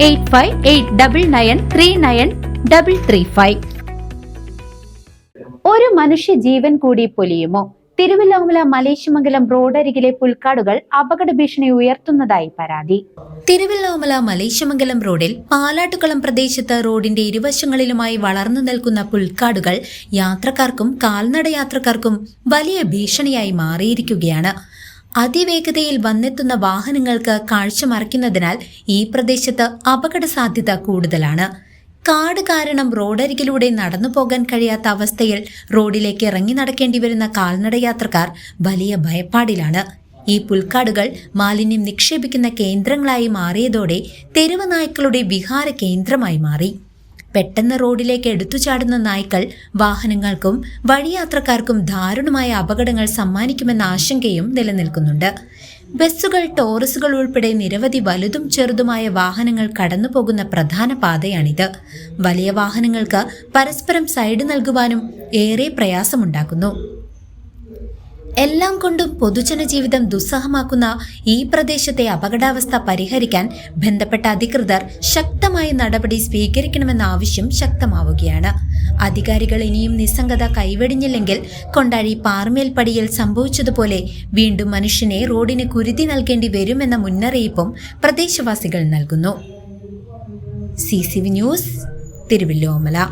Eight five eight double nine three nine double three five. ഒരു മനുഷ്യ ജീവൻ കൂടി പൊലിയുമോ? തിരുവല്ലാമല മലേശമംഗലം റോഡരികിലെ പുൽക്കാടുകൾ അപകട ഭീഷണി ഉയർത്തുന്നതായി പരാതി. തിരുവല്ലാമല മലേശമംഗലം റോഡിൽ പാലാട്ടുകളം പ്രദേശത്ത് റോഡിന്റെ ഇരുവശങ്ങളിലുമായി വളർന്നു നിൽക്കുന്ന പുൽക്കാടുകൾ യാത്രക്കാർക്കും കാൽനട യാത്രക്കാർക്കും വലിയ ഭീഷണിയായി മാറിയിരിക്കുകയാണ്. അതിവേഗതയിൽ വന്നെത്തുന്ന വാഹനങ്ങൾക്ക് കാഴ്ച മറയ്ക്കുന്നതിനാൽ ഈ പ്രദേശത്ത് അപകട സാധ്യത കൂടുതലാണ്. കാട് കാരണം റോഡരികിലൂടെ നടന്നു പോകാൻ കഴിയാത്ത അവസ്ഥയിൽ റോഡിലേക്ക് ഇറങ്ങി നടക്കേണ്ടി വരുന്ന കാൽനടയാത്രക്കാർ വലിയ ഭയപ്പാടിലാണ്. ഈ പുൽക്കാടുകൾ മാലിന്യം നിക്ഷേപിക്കുന്ന കേന്ദ്രങ്ങളായി മാറിയതോടെ തെരുവ് നായ്ക്കളുടെ വിഹാര കേന്ദ്രമായി മാറി. പെട്ടെന്ന് റോഡിലേക്ക് എടുത്തു ചാടുന്ന നായ്ക്കൾ വാഹനങ്ങൾക്കും വഴിയാത്രക്കാർക്കും ദാരുണമായ അപകടങ്ങൾ സമ്മാനിക്കുമെന്ന ആശങ്കയും നിലനിൽക്കുന്നുണ്ട്. ബസ്സുകൾ ടോറസുകൾ ഉൾപ്പെടെ നിരവധി വലുതും ചെറുതുമായ വാഹനങ്ങൾ കടന്നുപോകുന്ന പ്രധാന പാതയാണിത്. വലിയ വാഹനങ്ങൾക്ക് പരസ്പരം സൈഡ് നൽകുവാനും ഏറെ പ്രയാസമുണ്ടാക്കുന്നു. എല്ലാം കൊണ്ടും പൊതുജന ജീവിതം ദുസ്സഹമാക്കുന്ന ഈ പ്രദേശത്തെ അപകടാവസ്ഥ പരിഹരിക്കാൻ ബന്ധപ്പെട്ട അധികൃതർ ശക്തമായ നടപടി സ്വീകരിക്കണമെന്ന ആവശ്യം ശക്തമാവുകയാണ്. അധികാരികൾ ഇനിയും നിസ്സംഗത കൈവെടിഞ്ഞില്ലെങ്കിൽ കൊണ്ടാഴി പാർമേൽപ്പടിയിൽ സംഭവിച്ചതുപോലെ വീണ്ടും മനുഷ്യനെ റോഡിന് കുരുതി നൽകേണ്ടി വരുമെന്ന മുന്നറിയിപ്പും പ്രദേശവാസികൾ നൽകുന്നു. C news Thiruvilwamala